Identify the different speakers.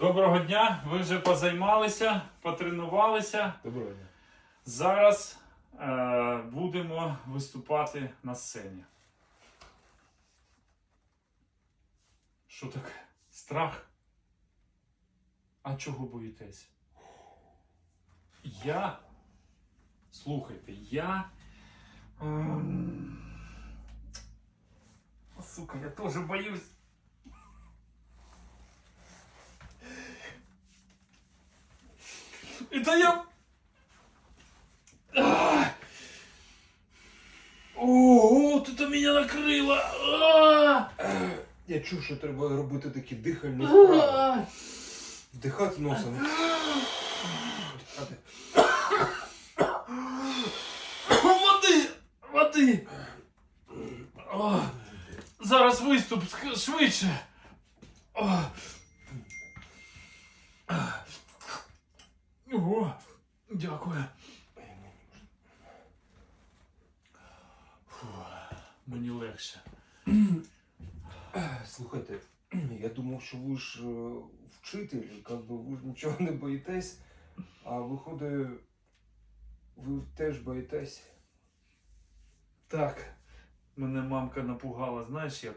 Speaker 1: Доброго дня! Ви вже позаймалися, потренувалися.
Speaker 2: Доброго дня.
Speaker 1: Зараз е, будемо виступати на сцені. Що таке? Страх? А чого боїтесь? Я. Слухайте, я. ем, Сука, я теж боюсь. Это я... А! Ого, тут меня накрыло. А!
Speaker 2: Я чув, що треба робити такі дихальні вправи. Вдихати носом. Вдихати.
Speaker 1: Води! Води! Зараз виступ швидше. Ого, дякую. Фу, мені легше.
Speaker 2: Слухайте, я думав, що ви ж е, вчитель, як би ви ж нічого не боїтесь, а виходить, ви теж боїтесь.
Speaker 1: Так, мене мамка напугала, знаєш як?